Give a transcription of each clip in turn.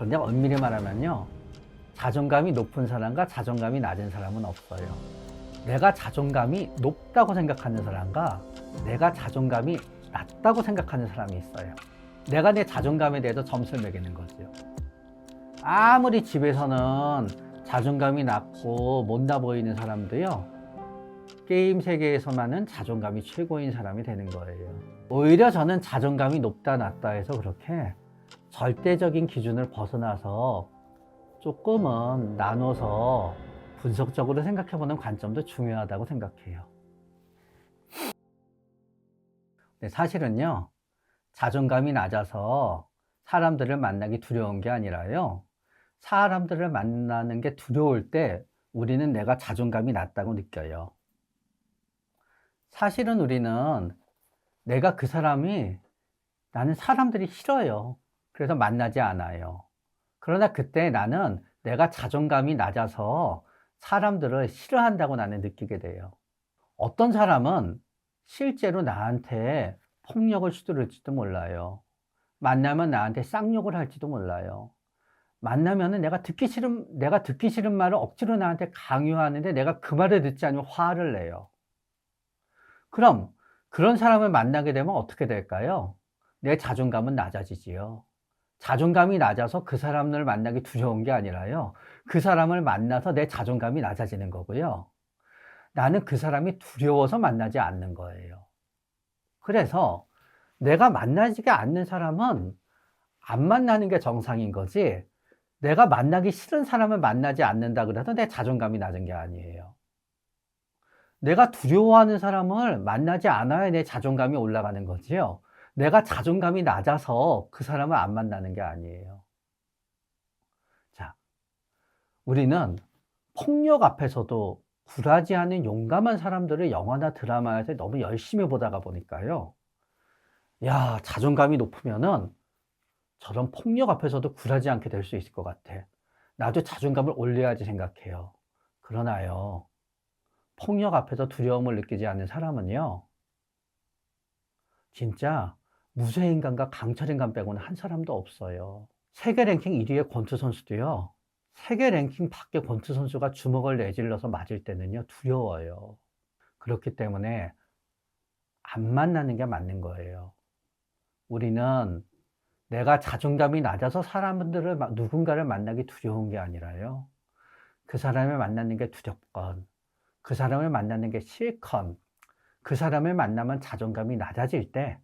그런데 엄밀히 말하면요. 자존감이 높은 사람과 자존감이 낮은 사람은 없어요. 내가 자존감이 높다고 생각하는 사람과 내가 자존감이 낮다고 생각하는 사람이 있어요. 내가 내 자존감에 대해서 점수를 매기는 거죠. 아무리 집에서는 자존감이 낮고 못나 보이는 사람도요. 게임 세계에서만은 자존감이 최고인 사람이 되는 거예요. 오히려 저는 자존감이 높다 낮다 해서 그렇게 절대적인 기준을 벗어나서 조금은 나눠서 분석적으로 생각해보는 관점도 중요하다고 생각해요. 네, 사실은요, 자존감이 낮아서 사람들을 만나기 두려운 게 아니라요, 사람들을 만나는 게 두려울 때 우리는 내가 자존감이 낮다고 느껴요. 사실은 우리는 내가 그 사람이 나는 사람들이 싫어요. 그래서 만나지 않아요. 그러나 그때 나는 내가 자존감이 낮아서 사람들을 싫어한다고 나는 느끼게 돼요. 어떤 사람은 실제로 나한테 폭력을 휘두를지도 몰라요. 만나면 나한테 쌍욕을 할지도 몰라요. 만나면은 내가 듣기 싫은, 내가 듣기 싫은 말을 억지로 나한테 강요하는데 내가 그 말을 듣지 않으면 화를 내요. 그럼 그런 사람을 만나게 되면 어떻게 될까요? 내 자존감은 낮아지지요. 자존감이 낮아서 그 사람을 만나기 두려운 게 아니라요. 그 사람을 만나서 내 자존감이 낮아지는 거고요. 나는 그 사람이 두려워서 만나지 않는 거예요. 그래서 내가 만나지가 않는 사람은 안 만나는 게 정상인 거지. 내가 만나기 싫은 사람을 만나지 않는다 그래서 내 자존감이 낮은 게 아니에요. 내가 두려워하는 사람을 만나지 않아야 내 자존감이 올라가는 거지요. 내가 자존감이 낮아서 그 사람을 안 만나는 게 아니에요. 자, 우리는 폭력 앞에서도 굴하지 않은 용감한 사람들을 영화나 드라마에서 너무 열심히 보다가 보니까요. 야, 자존감이 높으면은 저런 폭력 앞에서도 굴하지 않게 될 수 있을 것 같아. 나도 자존감을 올려야지 생각해요. 그러나요, 폭력 앞에서 두려움을 느끼지 않는 사람은요, 진짜 무쇠인간과 강철인간 빼고는 한 사람도 없어요. 세계 랭킹 1위의 권투 선수도요, 세계 랭킹 밖의 권투 선수가 주먹을 내질러서 맞을 때는요, 두려워요. 그렇기 때문에 안 만나는 게 맞는 거예요. 우리는 내가 자존감이 낮아서 사람들을, 마- 누군가를 만나기 두려운 게 아니라요. 그 사람을 만나는 게 두렵건, 그 사람을 만나는 게 싫건, 그 사람을 만나면 자존감이 낮아질 때,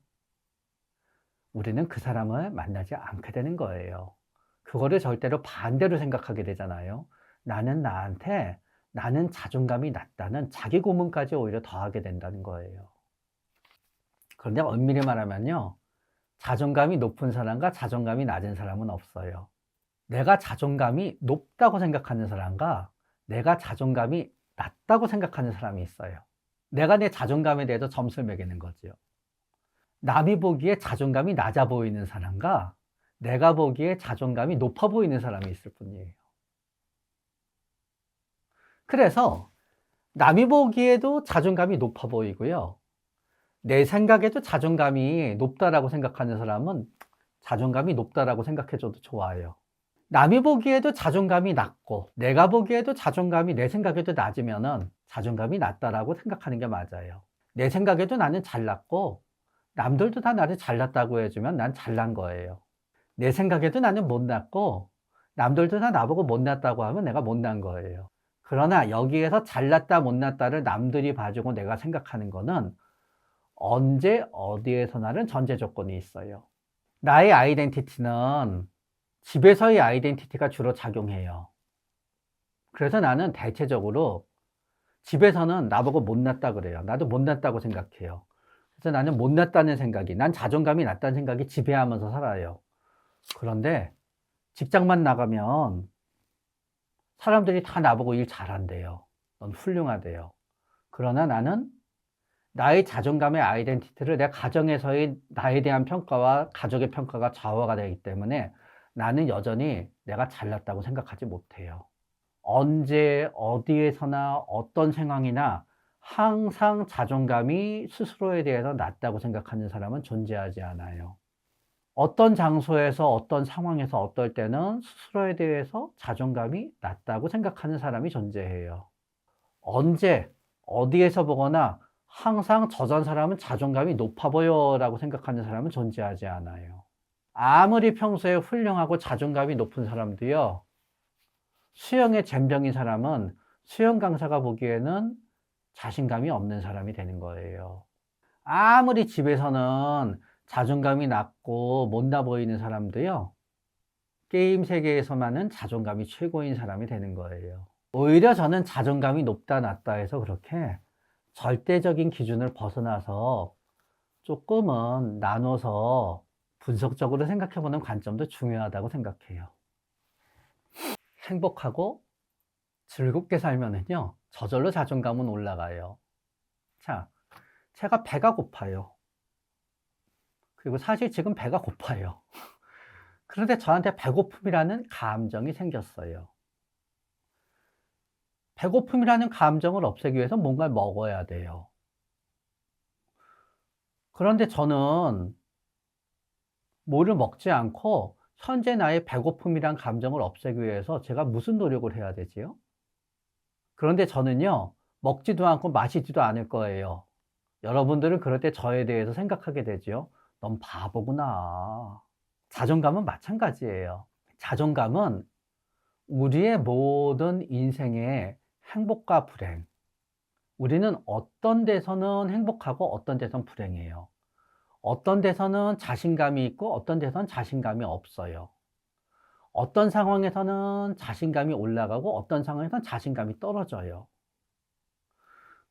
우리는 그 사람을 만나지 않게 되는 거예요. 그거를 절대로 반대로 생각하게 되잖아요. 나는 나한테, 나는 자존감이 낮다는 자기 고문까지 오히려 더하게 된다는 거예요. 그런데 엄밀히 말하면요. 자존감이 높은 사람과 자존감이 낮은 사람은 없어요. 내가 자존감이 높다고 생각하는 사람과 내가 자존감이 낮다고 생각하는 사람이 있어요. 내가 내 자존감에 대해서 점수를 매기는 거죠. 남이 보기에 자존감이 낮아 보이는 사람과 내가 보기에 자존감이 높아 보이는 사람이 있을 뿐이에요. 그래서 남이 보기에도 자존감이 높아 보이고요. 내 생각에도 자존감이 높다라고 생각하는 사람은 자존감이 높다라고 생각해줘도 좋아요. 남이 보기에도 자존감이 낮고 내가 보기에도 자존감이 내 생각에도 낮으면은 자존감이 낮다라고 생각하는 게 맞아요. 내 생각에도 나는 잘났고 남들도 다 나를 잘났다고 해주면 난 잘난 거예요. 내 생각에도 나는 못났고 남들도 다 나보고 못났다고 하면 내가 못난 거예요. 그러나 여기에서 잘났다 못났다를 남들이 봐주고 내가 생각하는 거는 언제 어디에서나는 전제 조건이 있어요. 나의 아이덴티티는 집에서의 아이덴티티가 주로 작용해요. 그래서 나는 대체적으로 집에서는 나보고 못났다 그래요. 나도 못났다고 생각해요. 그래서 나는 못났다는 생각이, 난 자존감이 낮다는 생각이 지배하면서 살아요. 그런데 직장만 나가면 사람들이 다 나보고 일 잘한대요. 넌 훌륭하대요. 그러나 나는 나의 자존감의 아이덴티티를 내 가정에서의 나에 대한 평가와 가족의 평가가 좌우가 되기 때문에 나는 여전히 내가 잘났다고 생각하지 못해요. 언제, 어디에서나, 어떤 상황이나 항상 자존감이 스스로에 대해서 낮다고 생각하는 사람은 존재하지 않아요. 어떤 장소에서 어떤 상황에서 어떨 때는 스스로에 대해서 자존감이 낮다고 생각하는 사람이 존재해요. 언제, 어디에서 보거나 항상 저전 사람은 자존감이 높아 보여라고 생각하는 사람은 존재하지 않아요. 아무리 평소에 훌륭하고 자존감이 높은 사람도요, 수영에 잼병인 사람은 수영 강사가 보기에는 자신감이 없는 사람이 되는 거예요. 아무리 집에서는 자존감이 낮고 못나 보이는 사람도요, 게임 세계에서만은 자존감이 최고인 사람이 되는 거예요. 오히려 저는 자존감이 높다, 낮다 해서 그렇게 절대적인 기준을 벗어나서 조금은 나눠서 분석적으로 생각해 보는 관점도 중요하다고 생각해요. 행복하고 즐겁게 살면은요, 저절로 자존감은 올라가요. 자, 제가 배가 고파요. 그리고 사실 지금 배가 고파요. 그런데 저한테 배고픔이라는 감정이 생겼어요. 배고픔이라는 감정을 없애기 위해서 뭔가를 먹어야 돼요. 그런데 저는 뭐를 먹지 않고 현재 나의 배고픔이란 감정을 없애기 위해서 제가 무슨 노력을 해야 되지요? 그런데 저는요, 먹지도 않고 마시지도 않을 거예요. 여러분들은 그럴 때 저에 대해서 생각하게 되지요. 넌 바보구나. 자존감은 마찬가지예요. 자존감은 우리의 모든 인생의 행복과 불행. 우리는 어떤 데서는 행복하고 어떤 데선 불행해요. 어떤 데서는 자신감이 있고 어떤 데서는 자신감이 없어요. 어떤 상황에서는 자신감이 올라가고 어떤 상황에서는 자신감이 떨어져요.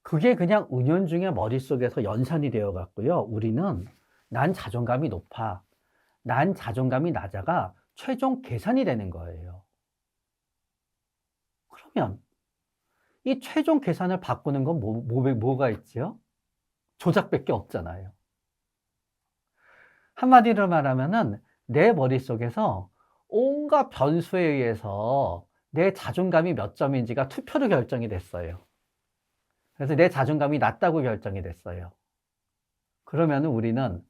그게 그냥 은연중에 머릿속에서 연산이 되어 갔고요. 우리는 난 자존감이 높아. 난 자존감이 낮아가 최종 계산이 되는 거예요. 그러면 이 최종 계산을 바꾸는 건 뭐, 뭐, 뭐가 있지요? 조작밖에 없잖아요. 한마디로 말하면은 내 머릿속에서 온갖 변수에 의해서 내 자존감이 몇 점인지가 투표로 결정이 됐어요. 그래서 내 자존감이 낮다고 결정이 됐어요. 그러면 우리는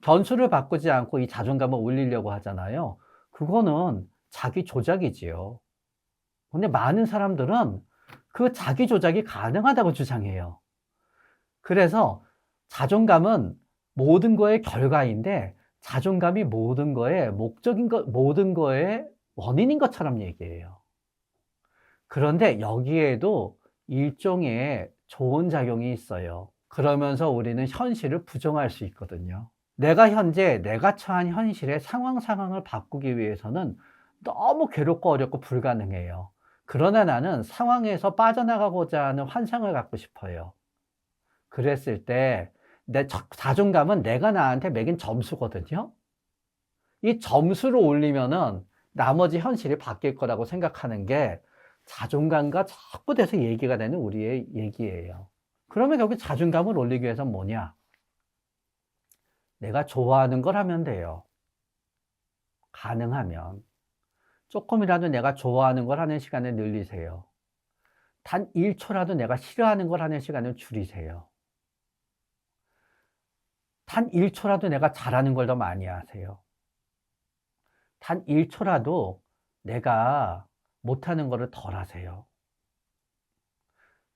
변수를 바꾸지 않고 이 자존감을 올리려고 하잖아요. 그거는 자기 조작이지요. 근데 많은 사람들은 그 자기 조작이 가능하다고 주장해요. 그래서 자존감은 모든 거의 결과인데 자존감이 모든 거의 목적인 것, 모든 거의 원인인 것처럼 얘기해요. 그런데 여기에도 일종의 좋은 작용이 있어요. 그러면서 우리는 현실을 부정할 수 있거든요. 내가 현재 내가 처한 현실의 상황 상황을 바꾸기 위해서는 너무 괴롭고 어렵고 불가능해요. 그러나 나는 상황에서 빠져나가고자 하는 환상을 갖고 싶어요. 그랬을 때 내 자존감은 내가 나한테 매긴 점수거든요. 이 점수를 올리면은 나머지 현실이 바뀔 거라고 생각하는 게 자존감과 자꾸 돼서 얘기가 되는 우리의 얘기예요. 그러면 결국 자존감을 올리기 위해서 뭐냐? 내가 좋아하는 걸 하면 돼요. 가능하면. 조금이라도 내가 좋아하는 걸 하는 시간을 늘리세요. 단 1초라도 내가 싫어하는 걸 하는 시간을 줄이세요. 단 1초라도 내가 잘하는 걸 더 많이 하세요. 단 1초라도 내가 못하는 거를 덜 하세요.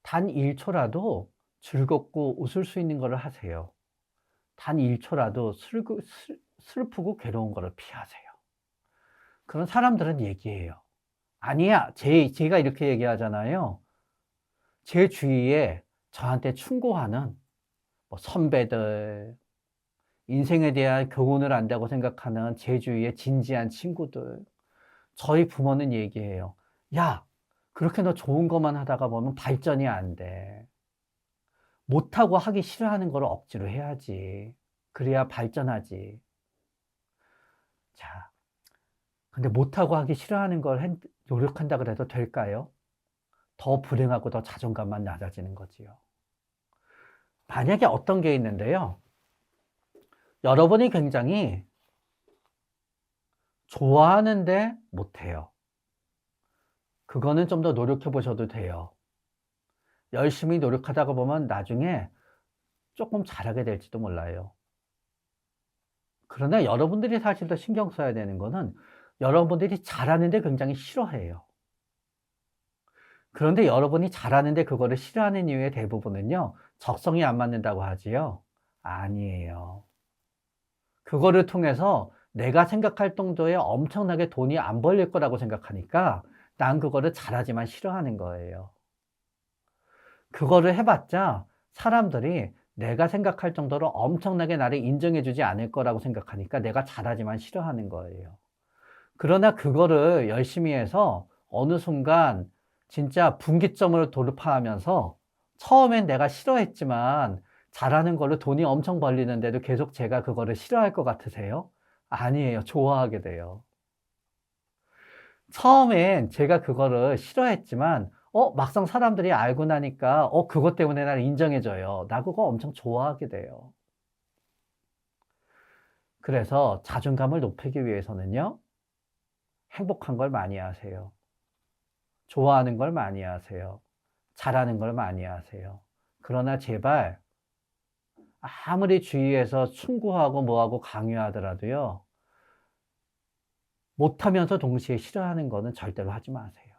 단 1초라도 즐겁고 웃을 수 있는 거를 하세요. 단 1초라도 슬프고 괴로운 거를 피하세요. 그런 사람들은 얘기해요. 아니야. 제, 제가 이렇게 얘기하잖아요. 제 주위에 저한테 충고하는 뭐 선배들, 인생에 대한 교훈을 안다고 생각하는 제 주위의 진지한 친구들, 저희 부모는 얘기해요. 야, 그렇게 너 좋은 것만 하다가 보면 발전이 안 돼. 못하고 하기 싫어하는 걸 억지로 해야지. 그래야 발전하지. 자, 근데 못하고 하기 싫어하는 걸 노력한다 그래도 될까요? 더 불행하고 더 자존감만 낮아지는 거지요. 만약에 어떤 게 있는데요. 여러분이 굉장히 좋아하는데 못해요. 그거는 좀 더 노력해 보셔도 돼요. 열심히 노력하다가 보면 나중에 조금 잘하게 될지도 몰라요. 그러나 여러분들이 사실 더 신경 써야 되는 거는 여러분들이 잘하는데 굉장히 싫어해요. 그런데 여러분이 잘하는데 그거를 싫어하는 이유의 대부분은요, 적성이 안 맞는다고 하지요? 아니에요. 그거를 통해서 내가 생각할 정도의 엄청나게 돈이 안 벌릴 거라고 생각하니까 난 그거를 잘하지만 싫어하는 거예요. 그거를 해봤자 사람들이 내가 생각할 정도로 엄청나게 나를 인정해주지 않을 거라고 생각하니까 내가 잘하지만 싫어하는 거예요. 그러나 그거를 열심히 해서 어느 순간 진짜 분기점을 돌파하면서 처음엔 내가 싫어했지만 잘하는 걸로 돈이 엄청 벌리는데도 계속 제가 그거를 싫어할 것 같으세요? 아니에요. 좋아하게 돼요. 처음엔 제가 그거를 싫어했지만 어, 막상 사람들이 알고 나니까 어, 그것 때문에 나를 인정해줘요. 나 그거 엄청 좋아하게 돼요. 그래서 자존감을 높이기 위해서는요. 행복한 걸 많이 하세요. 좋아하는 걸 많이 하세요. 잘하는 걸 많이 하세요. 그러나 제발 아무리 주위에서 충고하고 뭐하고 강요하더라도요. 못하면서 동시에 싫어하는 거는 절대로 하지 마세요.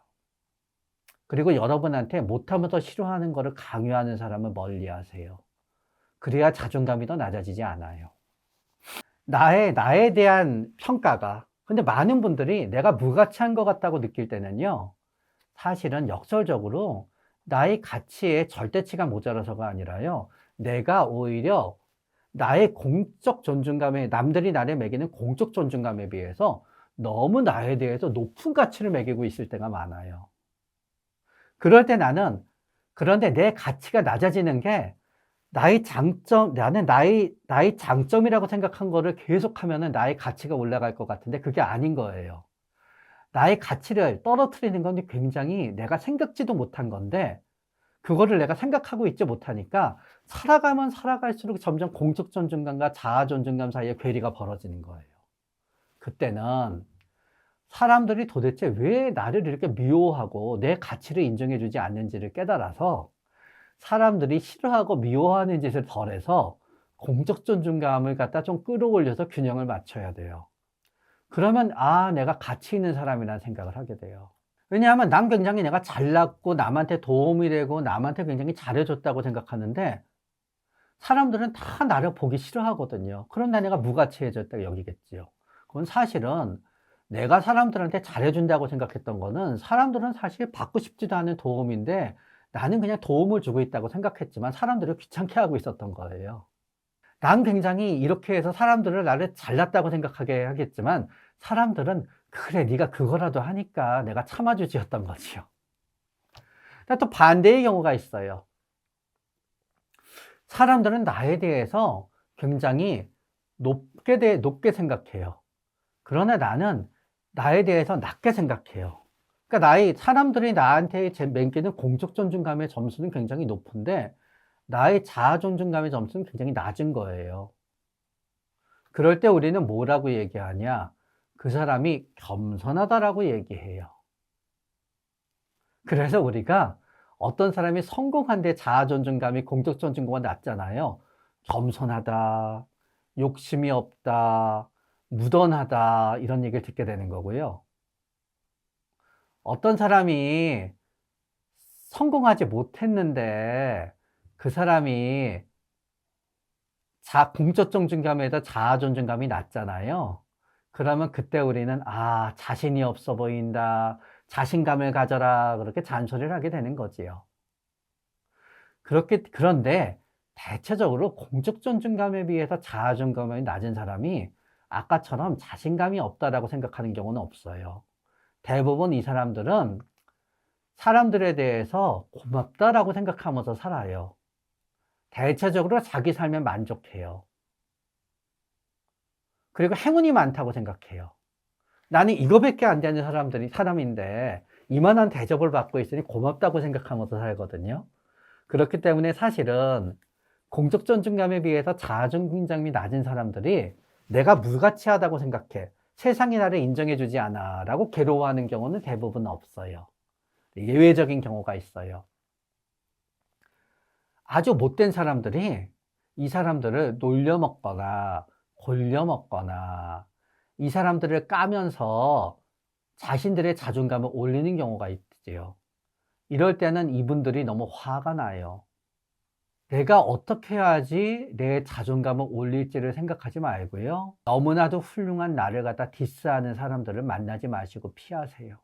그리고 여러분한테 못하면서 싫어하는 거를 강요하는 사람은 멀리 하세요. 그래야 자존감이 더 낮아지지 않아요. 나의, 나에 대한 평가가. 근데 많은 분들이 내가 무가치한 것 같다고 느낄 때는요. 사실은 역설적으로 나의 가치에 절대치가 모자라서가 아니라요. 내가 오히려 나의 공적 존중감에, 남들이 나를 매기는 공적 존중감에 비해서 너무 나에 대해서 높은 가치를 매기고 있을 때가 많아요. 그럴 때 나는, 그런데 내 가치가 낮아지는 게 나의 장점, 나는 나의, 나의 장점이라고 생각한 거를 계속 하면은 나의 가치가 올라갈 것 같은데 그게 아닌 거예요. 나의 가치를 떨어뜨리는 건 굉장히 내가 생각지도 못한 건데 그거를 내가 생각하고 있지 못하니까 살아가면 살아갈수록 점점 공적 존중감과 자아 존중감 사이에 괴리가 벌어지는 거예요. 그때는 사람들이 도대체 왜 나를 이렇게 미워하고 내 가치를 인정해주지 않는지를 깨달아서 사람들이 싫어하고 미워하는 짓을 덜해서 공적 존중감을 갖다 좀 끌어올려서 균형을 맞춰야 돼요. 그러면 아 내가 가치 있는 사람이라는 생각을 하게 돼요. 왜냐하면 난 굉장히 내가 잘났고 남한테 도움이 되고 남한테 굉장히 잘해줬다고 생각하는데 사람들은 다 나를 보기 싫어하거든요. 그럼 내가 무가치해졌다 여기겠지요. 그건 사실은 내가 사람들한테 잘해준다고 생각했던 거는 사람들은 사실 받고 싶지도 않은 도움인데 나는 그냥 도움을 주고 있다고 생각했지만 사람들을 귀찮게 하고 있었던 거예요. 난 굉장히 이렇게 해서 사람들을 나를 잘났다고 생각하게 하겠지만 사람들은 그래 네가 그거라도 하니까 내가 참아주지였던 거지요. 또 반대의 경우가 있어요. 사람들은 나에 대해서 굉장히 높게 대, 높게 생각해요. 그러나 나는 나에 대해서 낮게 생각해요. 그러니까 나의 사람들이 나한테 맹기는 공적 존중감의 점수는 굉장히 높은데 나의 자아 존중감의 점수는 굉장히 낮은 거예요. 그럴 때 우리는 뭐라고 얘기하냐? 그 사람이 겸손하다라고 얘기해요. 그래서 우리가 어떤 사람이 성공한데 자아 존중감이 공적 존중감이 낮잖아요. 겸손하다, 욕심이 없다, 무던하다 이런 얘기를 듣게 되는 거고요. 어떤 사람이 성공하지 못했는데 그 사람이 자, 공적 존중감에다 자아 존중감이 낮잖아요. 그러면 그때 우리는 아, 자신이 없어 보인다. 자신감을 가져라. 그렇게 잔소리를 하게 되는 거지요. 그렇게, 그런데 대체적으로 공적 존중감에 비해서 자아 존중감이 낮은 사람이 아까처럼 자신감이 없다라고 생각하는 경우는 없어요. 대부분 이 사람들은 사람들에 대해서 고맙다라고 생각하면서 살아요. 대체적으로 자기 삶에 만족해요. 그리고 행운이 많다고 생각해요. 나는 이거밖에 안 되는 사람들이 사람인데 이만한 대접을 받고 있으니 고맙다고 생각하면서 살거든요. 그렇기 때문에 사실은 공적 존중감에 비해서 자아 존중감이 낮은 사람들이 내가 무가치하다고 생각해. 세상이 나를 인정해주지 않아. 라고 괴로워하는 경우는 대부분 없어요. 예외적인 경우가 있어요. 아주 못된 사람들이 이 사람들을 놀려먹거나 돌려먹거나 이 사람들을 까면서 자신들의 자존감을 올리는 경우가 있지요. 이럴 때는 이분들이 너무 화가 나요. 내가 어떻게 해야지 내 자존감을 올릴지를 생각하지 말고요. 너무나도 훌륭한 나를 갖다 디스하는 사람들을 만나지 마시고 피하세요.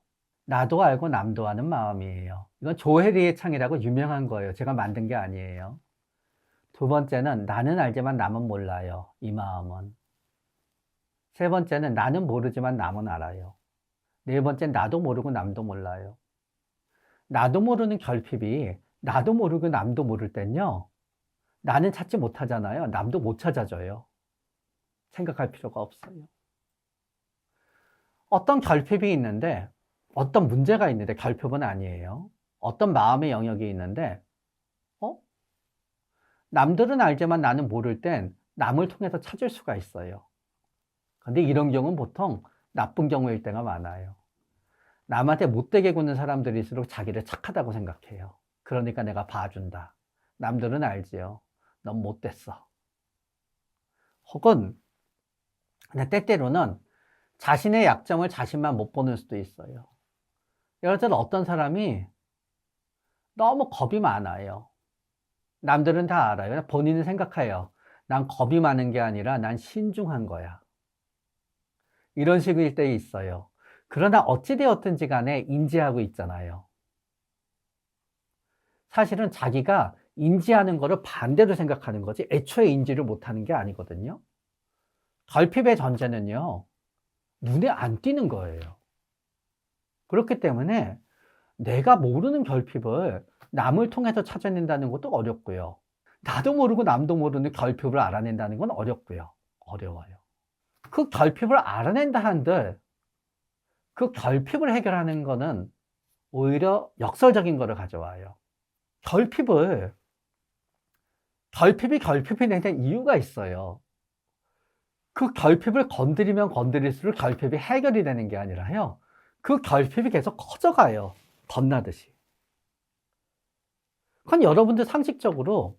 나도 알고 남도 아는 마음이에요. 이건 조혜리의 창이라고 유명한 거예요. 제가 만든 게 아니에요. 두 번째는 나는 알지만 남은 몰라요. 이 마음은. 세 번째는 나는 모르지만 남은 알아요. 네 번째는 나도 모르고 남도 몰라요. 나도 모르는 결핍이 나도 모르고 남도 모를 땐요. 나는 찾지 못하잖아요. 남도 못 찾아줘요. 생각할 필요가 없어요. 어떤 결핍이 있는데, 어떤 문제가 있는데, 결핍은 아니에요. 어떤 마음의 영역이 있는데, 어? 남들은 알지만 나는 모를 땐 남을 통해서 찾을 수가 있어요. 근데 이런 경우는 보통 나쁜 경우일 때가 많아요. 남한테 못되게 구는 사람들일수록 자기를 착하다고 생각해요. 그러니까 내가 봐준다. 남들은 알지요. 넌 못됐어. 혹은 근데 때때로는 자신의 약점을 자신만 못 보는 수도 있어요. 예를 들어 어떤 사람이 너무 겁이 많아요. 남들은 다 알아요. 본인은 생각해요. 난 겁이 많은 게 아니라 난 신중한 거야. 이런 식일 때 있어요. 그러나 어찌되었든지 간에 인지하고 있잖아요. 사실은 자기가 인지하는 것을 반대로 생각하는 거지 애초에 인지를 못하는 게 아니거든요. 결핍의 전제는요. 눈에 안 띄는 거예요. 그렇기 때문에 내가 모르는 결핍을 남을 통해서 찾아낸다는 것도 어렵고요. 나도 모르고 남도 모르는 결핍을 알아낸다는 건 어렵고요. 어려워요. 그 결핍을 알아낸다 한들 그 결핍을 해결하는 거는 오히려 역설적인 거를 가져와요. 결핍을 결핍이 결핍이 되는 이유가 있어요. 그 결핍을 건드리면 건드릴수록 결핍이 해결이 되는 게 아니라요. 그 결핍이 계속 커져가요. 겁나듯이. 그건 여러분들 상식적으로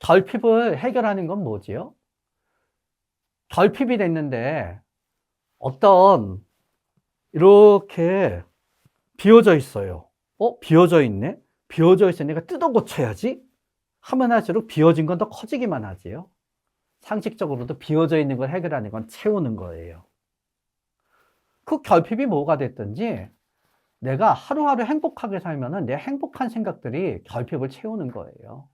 결핍을 해결하는 건 뭐지요? 결핍이 됐는데 어떤 이렇게 비어져 있어요. 어? 비어져 있네? 비어져 있으니까 뜯어 고쳐야지? 하면 할수록 비어진 건 더 커지기만 하지요. 상식적으로도 비어져 있는 걸 해결하는 건 채우는 거예요. 그 결핍이 뭐가 됐든지 내가 하루하루 행복하게 살면은 내 행복한 생각들이 결핍을 채우는 거예요.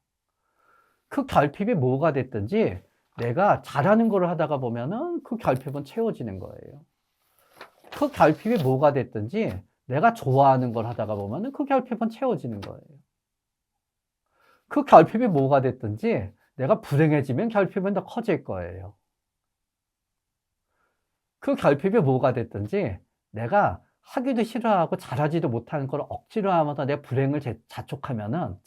그 결핍이 뭐가 됐든지 내가 잘하는 걸 하다가 보면은 그 결핍은 채워지는 거예요. 그 결핍이 뭐가 됐든지 내가 좋아하는 걸 하다가 보면은 그 결핍은 채워지는 거예요. 그 결핍이 뭐가 됐든지 내가 불행해지면 결핍은 더 커질 거예요. 그 결핍이 뭐가 됐든지 내가 하기도 싫어하고 잘하지도 못하는 걸 억지로 하면서 내 불행을 자촉하면은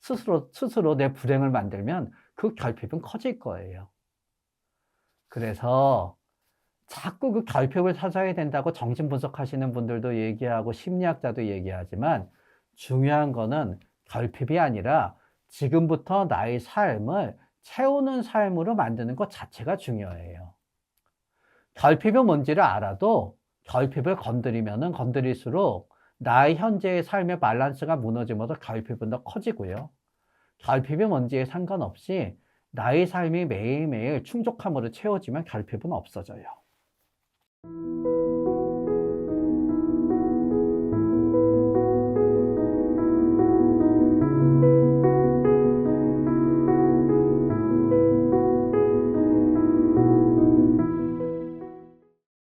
스스로 스스로 내 불행을 만들면 그 결핍은 커질 거예요. 그래서 자꾸 그 결핍을 찾아야 된다고 정신 분석하시는 분들도 얘기하고 심리학자도 얘기하지만 중요한 거는 결핍이 아니라 지금부터 나의 삶을 채우는 삶으로 만드는 것 자체가 중요해요. 결핍이 뭔지를 알아도 결핍을 건드리면 건드릴수록 나의 현재의 삶의 밸런스가 무너지면서 결핍은 더 커지고요. 결핍이 뭔지에 상관없이 나의 삶이 매일매일 충족함으로 채워지면 결핍은 없어져요.